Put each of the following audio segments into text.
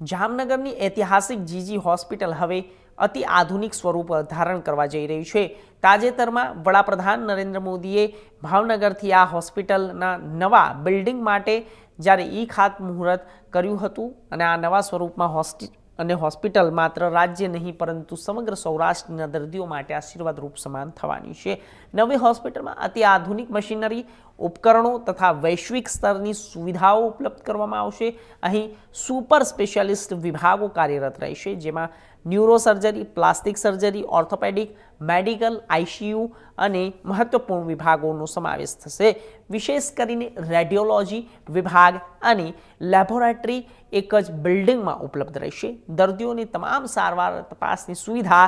જામનગરની ઐતિહાસિક જીજી હોસ્પિટલ હવે અતિ આધુનિક સ્વરૂપ ધારણ કરવા જઈ રહ્યું છે. તાજેતરમાં વડાપ્રધાન નરેન્દ્ર મોદીએ ભાવનગરથી આ હોસ્પિટલના નવા બિલ્ડિંગ માટે જ્યારે ઈ ખાતમુહૂર્ત કર્યું હતું અને આ નવા સ્વરૂપમાં હોસ્પિ અને હોસ્પિટલ માત્ર રાજ્ય નહીં, પરંતુ સમગ્ર સૌરાષ્ટ્રના દર્દીઓ માટે આશીર્વાદરૂપ સમાન થવાની છે. નવી હોસ્પિટલમાં અતિ આધુનિક મશીનરી, ઉપકરણો તથા વૈશ્વિક સ્તરની સુવિધાઓ ઉપલબ્ધ કરવામાં આવશે. અહીં સુપર સ્પેશિયાલિસ્ટ વિભાગો કાર્યરત રહેશે, જેમાં neurosurgery, plastic surgery, orthopaedic, medical ICU અને મહત્વપૂર્ણ વિભાગોનો સમાવેશ થશે. વિશેષ કરીને રેડિયોલોજી વિભાગ અને લેબોરેટરી એક જ બિલ્ડિંગમાં ઉપલબ્ધ રહેશે. દર્દીઓની તમામ સારવાર તપાસની સુવિધા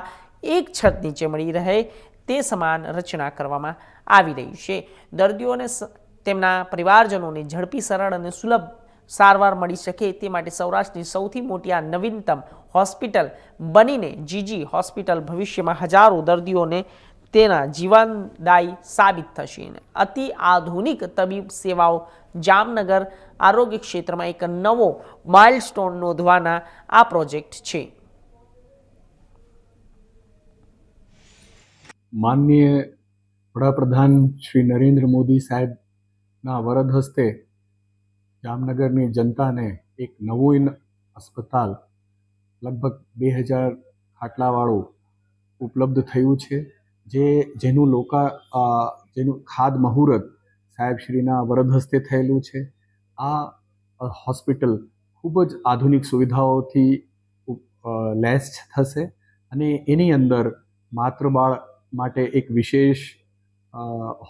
એક છત નીચે મળી રહે તે સમાન રચના કરવામાં આવી રહી છે. દર્દીઓને તેમના પરિવારજનોને ઝડપી, સરળ અને સુલભ સારવાર મળી શકે તે માટે સૌરાષ્ટ્રની સૌથી મોટી આ નવીનતમ હોસ્પિટલ બનીને જીજી હોસ્પિટલ ભવિષ્યમાં હજારો દર્દીઓને તેના જીવનદાયી સાબિત થશે. અતિ આધુનિક તબીબ સેવાઓ જામનગર આરોગ્ય ક્ષેત્રમાં એક નવો માઇલસ્ટોન નોંધવાના આ પ્રોજેક્ટ છે. માનનીય વડાપ્રધાન શ્રી નરેન્દ્ર મોદી સાહેબના વરદ હસ્તે જામનગરની જનતાને એક નવું અસ્પતાલ લગભગ બે હજાર ખાટલાવાળું ઉપલબ્ધ થયું છે, જે જેનું લોકા જેનું ખાદ મુહૂર્ત સાહેબશ્રીના વરદ હસ્તે થયેલું છે. આ હોસ્પિટલ ખૂબ જ આધુનિક સુવિધાઓથી લેસ થશે અને એની અંદર માત્ર બાળ માટે એક વિશેષ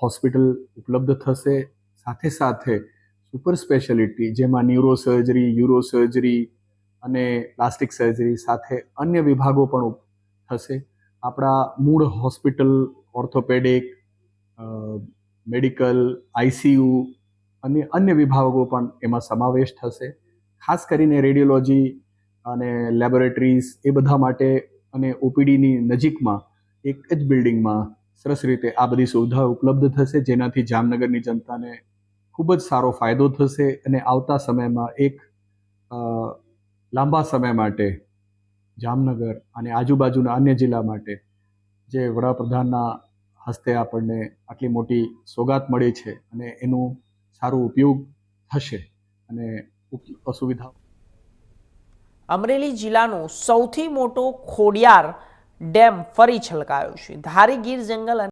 હોસ્પિટલ ઉપલબ્ધ થશે. સાથે સાથે સુપર સ્પેશિયાલિટી, જેમાં ન્યુરો સર્જરી યુરો સર્જરી અને પ્લાસ્ટિક સર્જરી સાથે અન્ય વિભાગો પણ થશે. આપણા મૂળ હોસ્પિટલ, ઓર્થોપેડિક મેડિકલ આઈસીયુ અને અન્ય વિભાગો પણ એમાં સમાવેશ થશે. ખાસ કરીને રેડિયોલોજી અને લેબોરેટરીઝ એ બધા માટે અને ઓપીડીની નજીકમાં એક જ બિલ્ડિંગમાં સરસ રીતે આ બધી સુવિધા ઉપલબ્ધ થશે, જેનાથી જામનગરની જનતાને ખૂબ જ સારો ફાયદો થશે અને આવતા સમયમાં એક લાંબા સમય માટે જામનગર અને આજુબાજુના અન્ય જિલ્લા માટે જે વડાપ્રધાનના હસ્તે આપણને આટલી મોટી સોગાત મળી છે અને એનું સારું ઉપયોગ થશે અને અસુવિધા અમરેલી જિલ્લાનો સૌથી મોટો ખોડિયાર ડેમ ફરી છલકાયો છે. ધારી ગીર જંગલ